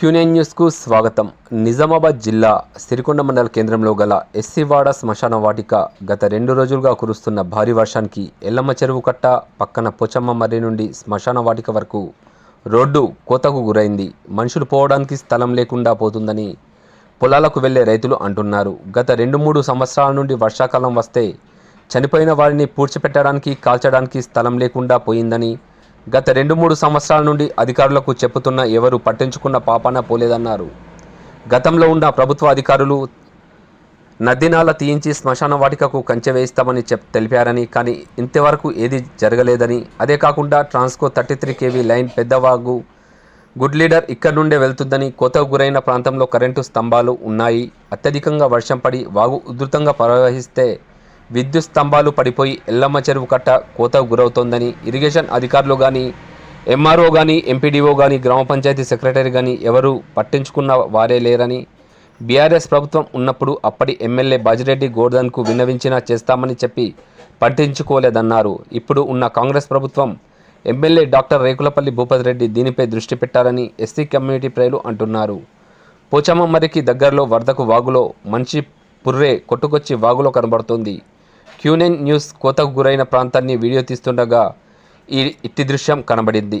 క్యూనియన్ న్యూస్కు స్వాగతం. నిజామాబాద్ జిల్లా సిరికొండ మండల కేంద్రంలో గల ఎస్సీవాడ శ్మశాన వాటిక గత రెండు రోజులుగా కురుస్తున్న భారీ వర్షానికి ఎల్లమ్మ చెరువు కట్ట పక్కన పోచమ్మ మర్రి నుండి శ్మశాన వాటిక వరకు రోడ్డు కోతకు గురైంది. మనుషులు పోవడానికి స్థలం లేకుండా పోతుందని పొలాలకు వెళ్ళే రైతులు అంటున్నారు. గత రెండు మూడు సంవత్సరాల నుండి వర్షాకాలం వస్తే చనిపోయిన వారిని పూడ్చిపెట్టడానికి కాల్చడానికి స్థలం లేకుండా పోయిందని గత రెండు మూడు సంవత్సరాల నుండి అధికారులకు చెప్పుతున్న ఎవరు పట్టించుకున్న పాపాన పోలేదన్నారు. గతంలో ఉన్న ప్రభుత్వ అధికారులు నదినాల తీయించి శ్మశాన వాటికకు కంచె వేయిస్తామని చెప్ తెలిపారని కానీ ఇంతవరకు ఏది జరగలేదని. అదే కాకుండా Transco thirty three KV line Peddavagu good లీడర్ ఇక్కడ నుండే వెళ్తుందని కోతకు గురైన ప్రాంతంలో కరెంటు స్తంభాలు ఉన్నాయి. అత్యధికంగా వర్షం పడి వాగు ఉధృతంగా ప్రవహిస్తే విద్యుత్ స్తంభాలు పడిపోయి ఎల్లమ్మ చెరువు కట్ట కోతకు గురవుతోందని ఇరిగేషన్ అధికారులు కానీ ఎంఆర్ఓ కానీ ఎంపీడీఓ కానీ గ్రామ పంచాయతీ సెక్రటరీ కానీ ఎవరూ పట్టించుకున్న వారే లేరని బీఆర్ఎస్ ప్రభుత్వం ఉన్నప్పుడు అప్పటి ఎమ్మెల్యే బాజిరెడ్డి గోర్ధన్కు విన్నవించినా చేస్తామని చెప్పి పట్టించుకోలేదన్నారు. ఇప్పుడు ఉన్న కాంగ్రెస్ ప్రభుత్వం ఎమ్మెల్యే డాక్టర్ రేకులపల్లి భూపతి రెడ్డి దీనిపై దృష్టి పెట్టారని ఎస్సీ కమ్యూనిటీ ప్రజలు అంటున్నారు. పోచమ్మ మరికి దగ్గరలో వరదకు వాగులో మంచి పుర్రే కొట్టుకొచ్చి వాగులో కనబడుతుంది. క్యూనెన్ న్యూస్ కోతకు గురైన ప్రాంతాన్ని వీడియో తీస్తుండగా ఈ ఇట్టి దృశ్యం కనబడింది.